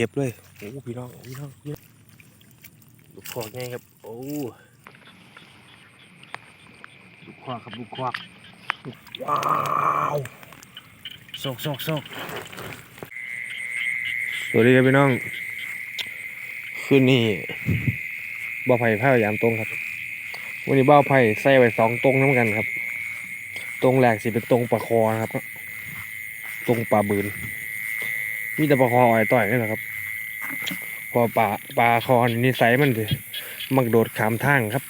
เก็บเลยโอ้พี่น้องพี่น้องลูกคอกไงครับ โอ้ลูกคอกครับลูกคอกว้าวโซกโซกโซกสวัสดีครับพี่น้อง คืนนี้บ่อไผ่ผ้ายายามตรงครับ วันนี้บ่อไผ่ใส่ไว้สองตรงน้ำกันครับ ตรงแรกสิเป็นตรงปลาคอครับ ตรงปลาบืนมีแต่ปลาคออ่อยต่อยนี่แหละครับ พอปลาปลาคอนี่นิสัยมันสิมักโดดขามทางครับ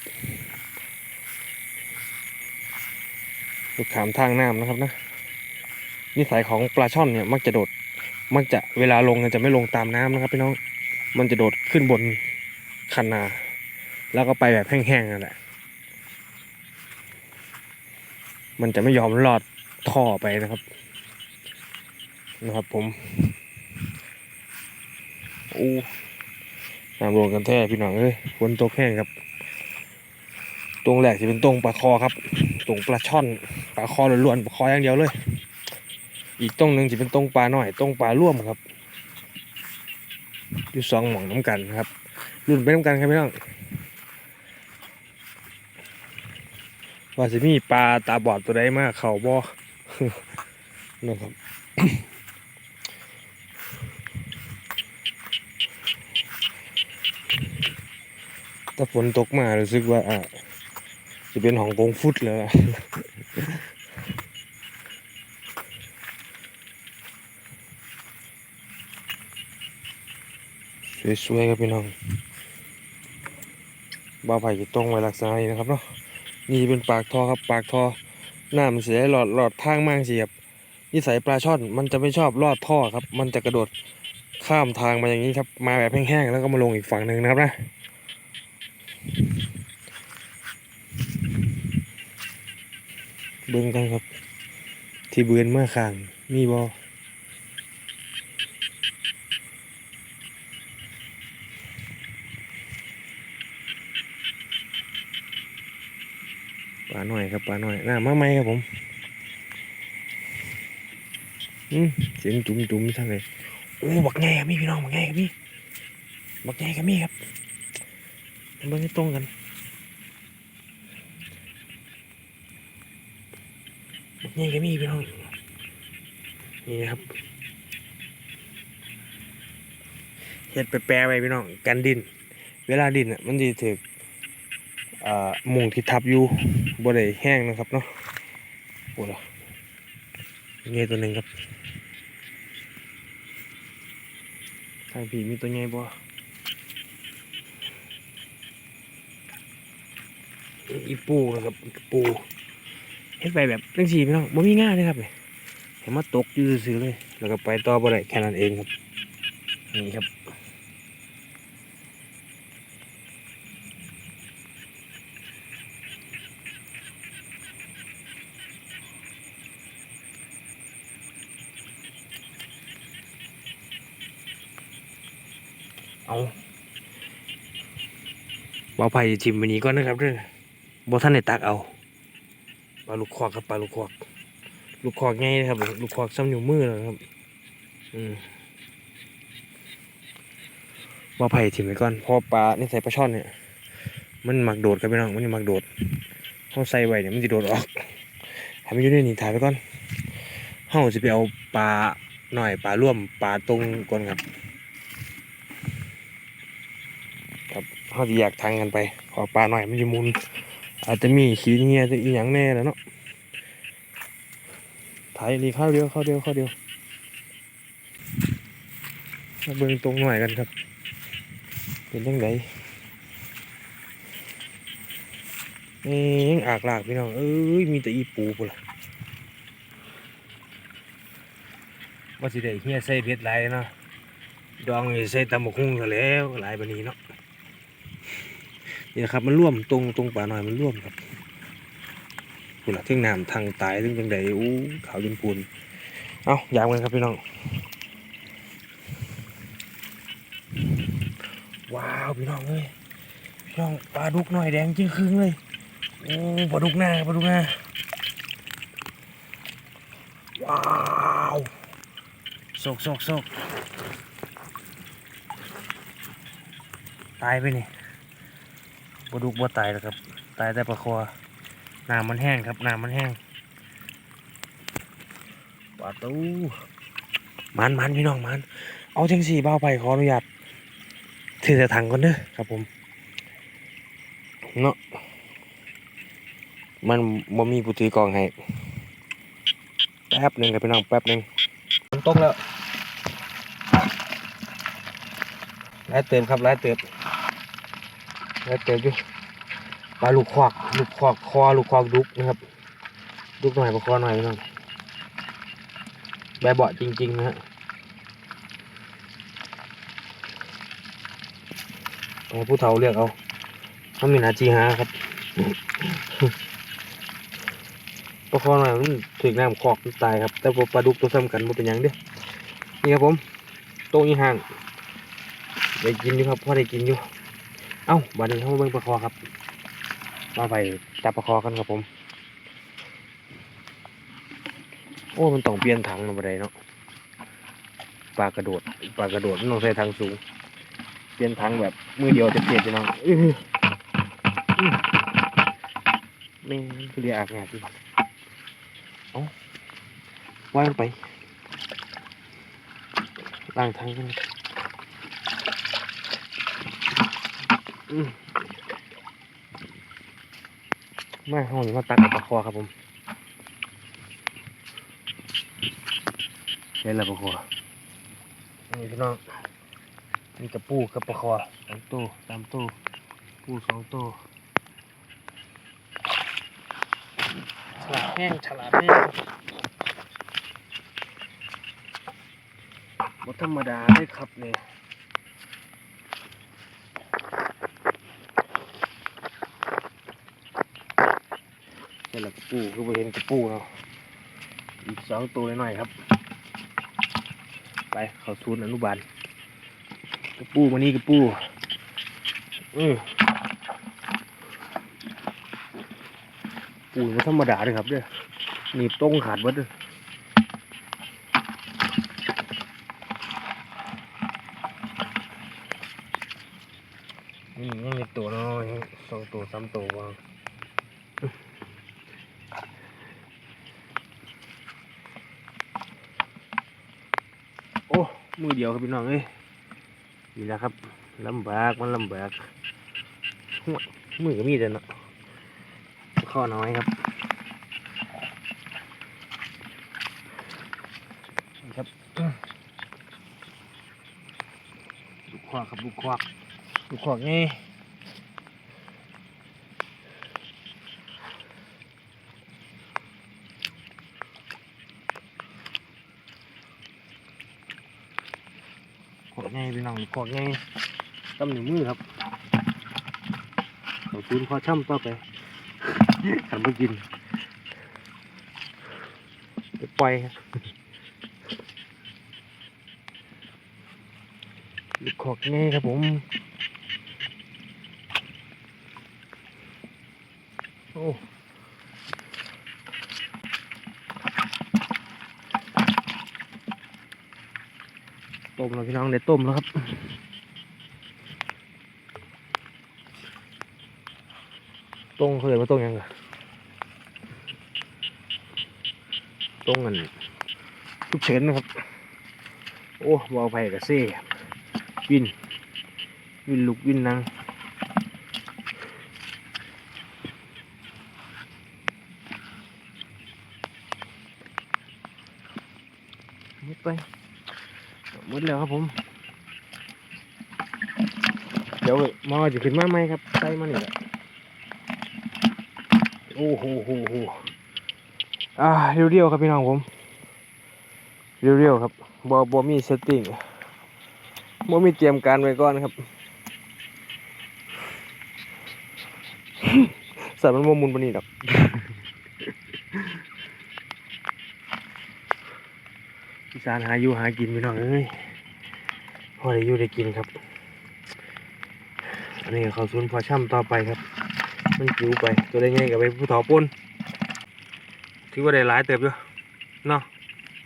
โดดขามทางน้ำนะครับนะนิสัยของปลาช่อนเนี่ยมักจะโดด มักจะเวลาลงเนี่ยจะไม่ลงตามน้ำนะครับพี่น้องมันจะโดดขึ้นบนคันนา แล้วก็ไปแบบแห้งๆนั่นแหละ มันจะไม่ยอมลอดท่อไปนะครับ นะครับผมอู้ น้ำรวมกันแท้พี่น้องเอ้ยฝนตกแห้งครับตรงแรกจะเป็นตรงปลาคอครับตรงปลาช่อนปลาคอล้วนๆปลาคออย่างเดียวเลย อีกตรงหนึ่งจะเป็นตรงปลาหน่อยตรงปลาร่วมครับอยู่สองหม่องน้ำกันครับรุ่นไปน้ำกันครับพี่น้องว่าสิมีปลาตาบอดตัวใดมากเขาบ่นะครับ ถ้าฝนตกมารู้สึกว่าอะจะเป็นของกงฟุตแล้วล่ะสวยๆครับพี่น้องบ้าไผ่จะต้องไว้ลักษณะนี้นะครับเนาะนี่เป็นปากทอครับปากท่อน้ำมันเสียหลอดหลอดทางมากสิครับนิสัยปลาช่อนมันจะไม่ชอบลอดท่อครับ มันจะกระโดดข้ามทางมาอย่างนี้ครับ มาแบบแห้งๆแล้วก็มาลงอีกฝั่งหนึ่งนะครับนะ เบิ่งกันครับ ที่เบือนเมื่อข้างมีบอปลาหน่อยครับปลาหน่อยน้ามาไหมครับผมอืมเสียงจุ่มๆทั้งเลยโอ้บักแง่กับมีพี่น้องบักแง่กับมีบักแง่กับมีครับมันเบิ่งตรงกัน บักแง่กับมีพี่น้องนี่นะครับเฮ็ดไปแปรไว้พี่น้องกันดิน เวลาดินอะมันจะถือมุงที่ทับอยู่บ่ได้แห้งนะครับเนาะโอ้ล่ะเงี้ยตัวหนึ่งครับทางผีมีตัวใหญ่บ่อีปูนะครับปู เฮ็ดไปแบบจังซี่พี่น้องบ่มีง่ายเลยครับเนี่ยเห็นมาตกอยู่ซื่อๆเลย แล้วก็ไปต่อบ่ได้แค่นั้นเองครับ นี่ครับเอาบ่าไผ่ชิมวันนี้ก่อนนะครับเด้อบ่ท่านได้ตักเอา ปลาลูกคอกครับปลาลูกคอกลูกคอกไงนะครับ ลูกคอกซ้ำนิ้วมือนะครับ อืมาไผ่ชิมไปก่อนเพอปลานี่ใส่ปลาช่อนเนี่ยมันมักโดดครับพี่น้องมันมักโดดเขาใส่ไว้เนี่ยมันจะโดดออกให้มันอยู่ในนี่ถ่ายไปก่อนเฮาจะไปเอาปลาหน่อยปลาร่วมปลาตรงก่อนครับครับเขาจะแยากทางกันไปขอปลาหน่อยมันจะมุน อาจจะมีขี้เงี้ยจะอีหยังแน่แล้วเนาะถ่ายดีเข้าวเดียวข้าวเดียวข้าวเดียวมาเบิ่งตรงหน่อยกันครับ เป็นยังไงเอ้ยอากลากพี่น้องเอ้ยมีแต่อีปูปุ่นล่ะว่าสิได้เฮียใส่เบ็ดหลายเนาะดองใส่ตำบักหุ่งซะแล้วหลายบันนี้เนาะ นี่นะครับมันร่วมตรงตรงป่าหน่อยมันร่วมครับคุณละเที่งน้ำทางตายซึ่งจังใดอู้ขาวจนปูนเอายามกันครับพี่น้องว้าวพี่น้องเอ้ยพี่น้องปลาดุกหน่อยแดงจริงครึ่งเลยโอ้ปลาดุกหน้าปลาดุกหน้าว้าวโศกโศกโศกตายไปนี่ ปลาดุกบ่ตายแล้วครับ ตายแต่ปลาคอน้ำมันแห้งครับน้ำมันแห้งปลาตูมันมันพี่น้องมันเอาจังสี่เบ้าไปขออนุญาตถือแต่ถังก่อนเด้อครับผมเนาะมันบ่มีผู้ถือกองให้แป๊บหนึ่งครับพี่น้องแป๊บหนึ่งมันตกแล้วไล่เติมครับไล่เติม ไล่เติมอยู่ปลาลูกควักลูกควักคอลูกควักดุกนะครับดุกหน่อยปลาคอหน่อยน้องแบบเบาะจริง ๆ นะฮะให้ผู้เฒ่าเรียกเอาเขามีหน้าที่หาครับปลาคอหน่อยมันถึงน้ำคอกมันตายครับ แต่ปลาดุกตัวซ้ำกันมันเป็นยังเด้นี่ครับผมโต๊ะอีห่างได้กินอยู่ครับพอได้กินอยู่ เอ้าบัดนี้เขามาเบิ่งปลาคอครับ มาไปจับปลาคอกันครับผม โอ้ มันต้องเปลี่ยนถังลงไปเนาะปลากระโดดปลากระโดดมันต้องใส่ถังสูง เปลี่ยนถังแบบมือเดียวจะเปลี่ยนจะน้องอื้ออื้อไม่คือเรียกอากาศดิเอ้าว่างไปล้างถังกันอื้อ มาห้องนี้มาตักเอาปลาคอครับผมเห็นแล้วปลาคอนี่พี่น้องมีกระปูกับปลาคอสองตู้สามตู้ปูสองตู้ฉลาดแห้งฉลาดแห้งบ่ธรรมดาเลยครับเนี่ยเห็นแล้วกระ ปูคือบ่เห็นกระปูเนาะอีกสองตัวหน่อยครับ ไปเขาศูนอนุบาลกระปูมานี่กระปูอือปูมันธรรมดาเลยครับเด้อหนีบตรงขาดเบิดเด้อนี่ยังมีตัวน้อยสองตัวสามตัววางโอ้ มือเดียวครับพี่น้องเอ้ยนี่แหละครับลำบากมันลำบากหัวมือก็มีแต่เนาะข้อน้อยครับครับลูกควักครับลูกควักลูกควักนี่ วกง่ายพี่น้องขวกง่ายตำหนึ่งมือครับเขาซูนข้อช่ำต่อไปทำไปกินไปปล่อยครับลูกขอกง่ายครับผมโอ้ ต้มแล้วพี่น้องได้ต้มแล้วครับตรงเขาเรียกว่าตรงหยังไงตรงกันทุกเฉินนะครับ โอ้บอไผ่กับเซ่วิน วินลุกวินนังมุดไป มุดแล้วครับผม เดี๋ยวมอจะขึ้นมาไหมครับใส่มานี่แหละโอ้โหโหโหอ่าเรียวๆครับพี่น้องผม เรียวๆครับบอบอมีเซตติ้งบอมีเตรียมการไว้ก่อนครับสัตว์มันโมมุนปนนี้ดอก อีสานหาอยู่หากินพี่น้องเอ้ยพอได้อยู่ได้กินครับ อันนี้ก็เขาซุนพอช่ำต่อไปครับ มันจิ๋วไปตัวได้ไงกับไปผู้ถอปนถือว่าได้หลายเติบอยู่เนาะ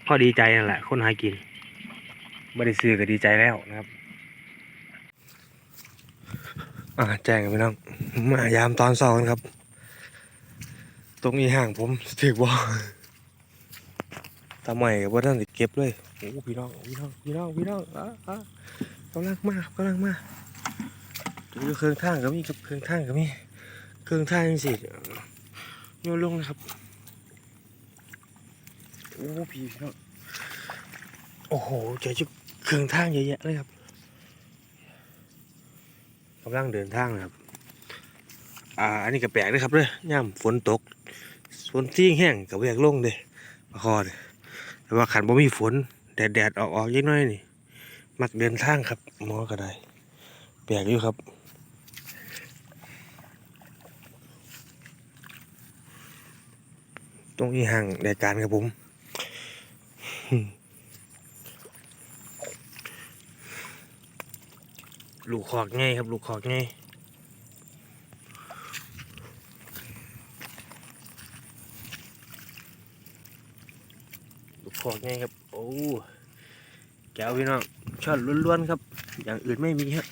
พอดีใจนั่นแหละ คนหากินไม่ได้ซื้อก็ดีใจแล้วนะครับ อ่าแจ้งกันไปน้องมายามตอนสองครับ ตรงนี้ห่างผมถือว่า ทำไมว่าท่านติเก็บเลยโอ้พี่น้องพี่น้องพี่น้องพี่น้องอะอะกำลังมากำลังมาดูเครื่องทางก็มีกับเครื่องทางก็มีเครื่องทางสิโยนลงนะครับโอ้พี่พี่น้องโอ้โหเจอจุดเครื่องทางเยอะแยะเลยครับกำลังเดินทางนะครับอ่าอันนี้ก็แปลกนะครับเด้อย่ำฝนตกฝนที่แห้งกับเวียกลงเด้ปะคอเด้ แต่ว่าขันบ่มีฝน แดดแดดออกออกๆเยอะน้อยนี่ มักเดินทางครับหมอก็ได้ แปลกอยู่ครับตรงนี้ห่างรายการครับผมลูกขอกง่ายครับ ลูกขอกง่าย ลูกคอกไงครับ โอ้แก้วพี่น้องช็อตล้วนๆครับ อย่างอื่นไม่มีฮะ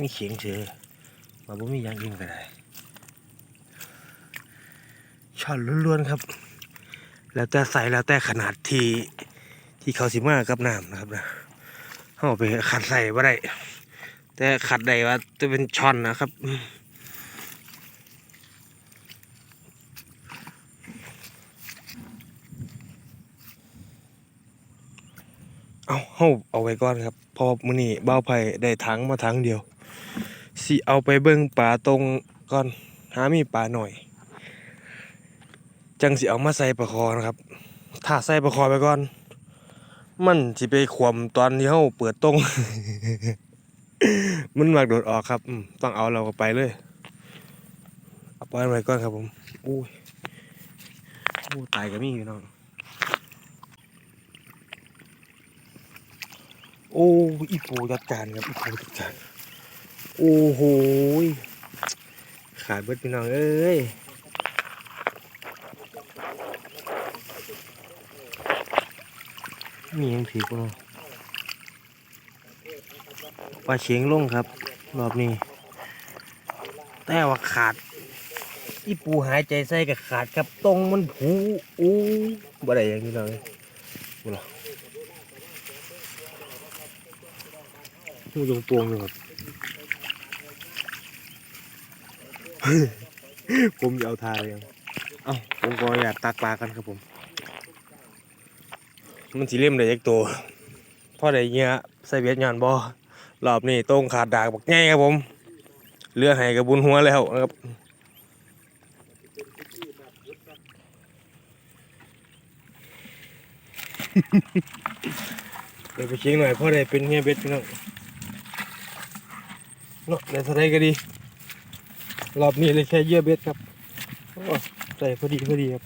มีเขียงเฉยมาบ่มีอย่างอื่นก็ได้ช็อตล้วนๆครับ แล้วแต่ใส่แล้วแต่ขนาดที่ที่เขาสิมากับน้ำนะครับนะเอาไปขัดใส่บ่ได้แต่ขัดได้ว่าจะเป็นช่อนนะครับ เอาเฮาเอาไว้ก่อนครับพอมื้อนี้บ่าวไผได้ถังมาถังเดียวสิเอาไปเบิ่งปลาตรงก่อนหามีปลาหน่อย จังสิเอามาใส่ปลาคอนะครับ ถ้าใส่ปลาคอไปก่อน มันสิไปขวมตอนที่เฮาเปิดตรง มันมักโดดออกครับต้องเอาเราก็ไปเลยเอาปล่อยไว้ก่อนครับผมอุ้ยโอ้ตายก็มีพี่น้อง โอ้อีปูจัดการครับอีปูจัดการโอ้โหขาดเบิดพี่น้องเอ้ยมียังถือกูเนาปลาเชียงลงครับ รอบนี้ แต่ว่าขาด อีปูหายใจใส่กับขาดครับตรงมันผูอู้บ่ได้อย่างนี้เลยบ่ล่ะหู ตรงตวงอยู่ครับ ผมจะเอาทาเลยยังเอ้าผมก็อยากตักปลากันครับผม มันสีเล่มได้ยักตัวพ่อได้เงี้ยใส่เบียดยอนบอรอบนี้ตรงขาดดากบักง่ายครับผมเรือให้กับบุญหัวแล้วนะครับเดี๋ยวไปเช็คหน่อยพ่อได้เป็นเงี้ยเบ็ดพี่น้อง เนาะในสไลด์ก็ดี รอบนี้เลยแค่เยื่อเบ็ดครับใส่พอดีพอดีครับ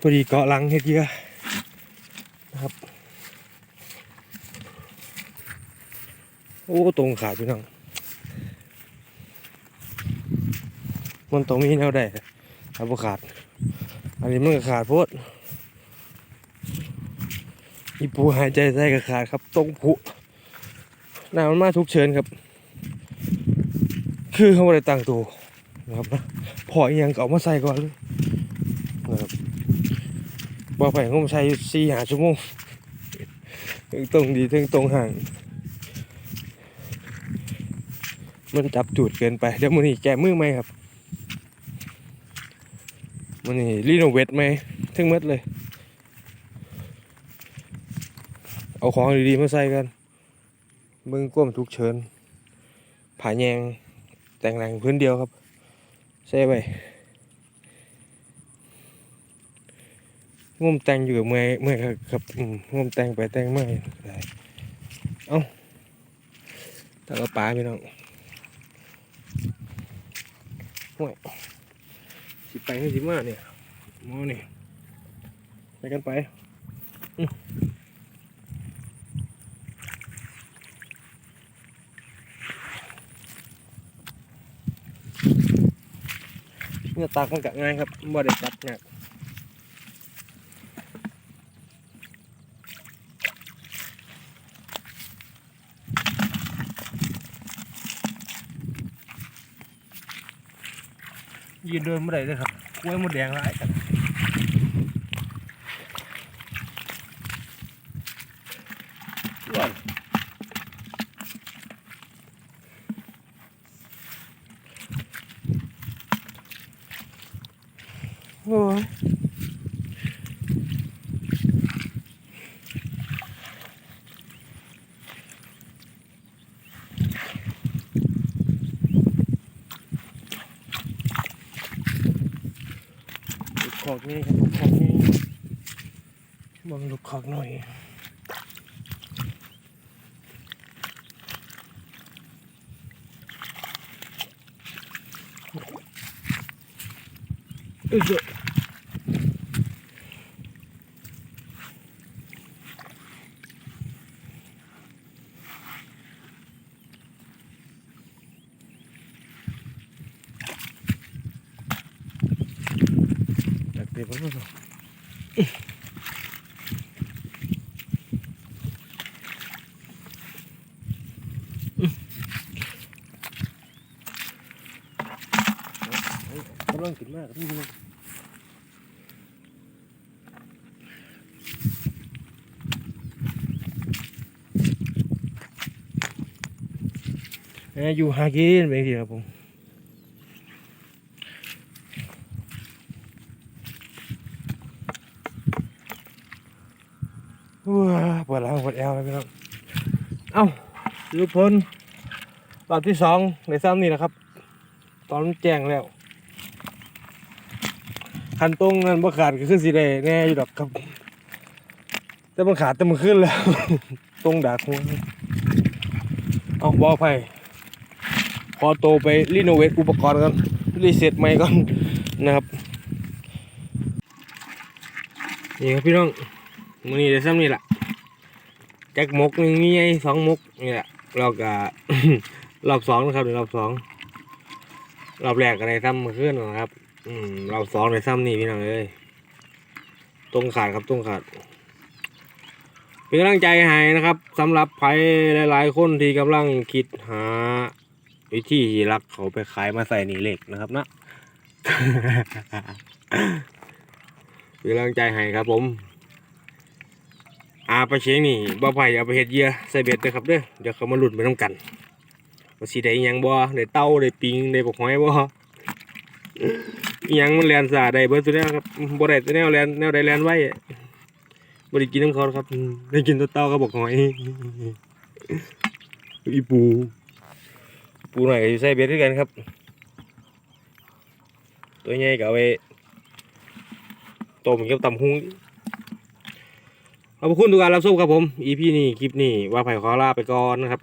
พอดีเกาะลังเฮ็ดเยื่อนะครับ โอ้ตรงขาดพี่น้องมันตรงมีแนวได้ครับขาด อันนี้มันก็ขาดโพดอีปูหายใจใส่ก็ขาดครับตรงผุ น้ำมันมาทุกเชิญครับ คือเขาไม่ได้ตั้งตัวนะครับนะพออีหยังก็เอามาใส่ก่อนเลยนะครับบอกไปเขามาใช้อยู่สี่หาชั่วโมงถึงตรงดีถึงตรงห่าง มันจับจูดเกินไปเดี๋ยวมือนี้แกมือไหมครับมือนี้รีโนเวทไหมถึงมัดเลย เอาของดีๆมาใส่กัน มึงก้มทุกเชิญผาแยงแต่งแรงพื้นเดียวครับใส่ไปงุ่มแต่งอยู่เมื่อยเมื่อยครับงุ่มแต่งไปแต่งมาได้เอ้าตะกระป๋าพี่น้องห่วยสิไปให้สิมาเนี่ยมอนี่ไปกันไป เนื้ยตากมันก็ง่ายครับบ่ได้จัดเนี่ยยืนเดินไม่ได้เลยครับกล้วยมดแดงร้ายกัน อกนี่ครับลูกขอกนี่มองลูกขอกหน่อยอ้ย เจ้าอยากเตะบอลมั้งกำลังกินมากครับนี่พี่น้องเอ้ยอยู่หากินไปทีครับผมว้าปวดหลังปวดแอวเลยพี่น้องเอ้าสุพลรอบที่สองในซ้ำนี่นะครับ ตอนแจ้งแล้วคันตรงนั้นบ่ขาดก็คือสีแดงแน่อยู่ดอกครับ แต่มันขาดแต่มันขึ้นแล้ว ตรงดากหัวเอาบอไปขอโตไปรีโนเวทอุปกรณ์กันรีเซ็ตใหม่ก่อนนะครับนี่ครับพี่น้องมือนี้ได้ซ้ำนี่แหละ จ็คมกหนึ่งมีไอ้สองมกเนี่แหละเราก็รอบสองนะครับเดี๋ยวรอบสองรอบแรกก็ได้ซ้ำมาขึ้นนะครับ อืมรอบสองได้ซ้ำนี่พี่น้องเอ้ยตรงขาดครับตรงขาดเป็นกำลังใจให้นะครับสำหรับใครหลายๆ คนที่กำลังคิดหา วิธีรักเขาไปขายมาใส่หนีเหล็กนะครับนะเป็นกำลังใจให้ครับผม อาไปลาเชียงนี่บ่อไผ่เอาไปเฮ็ดเยื่อใส่เบ็ดเด้อครับเด้อเดี๋ยวเขามาหลุ้นไปน้ำกันว่าสิได้ยังบ่อได้เต้าได้ปิงได้ปกหอยบ่อยังมันแลนสาได้เบิดซุแนวครับบ่ได้แต่แนวแลนแนวใดแลนไว้บ่ได้กินน้ำเขาครับได้กินตัวเต้ากับปกหอยอีปู ปูหน่อยก็อยู่ใส่เบ็ดด้วยกันครับ ตัวใหญ่ก็เอาไปต้มกับตำหุง ขอบคุณทุกการรับชมครับผม EP นี้คลิปนี้ว่าไผ่ขอลาไปก่อนนะครับ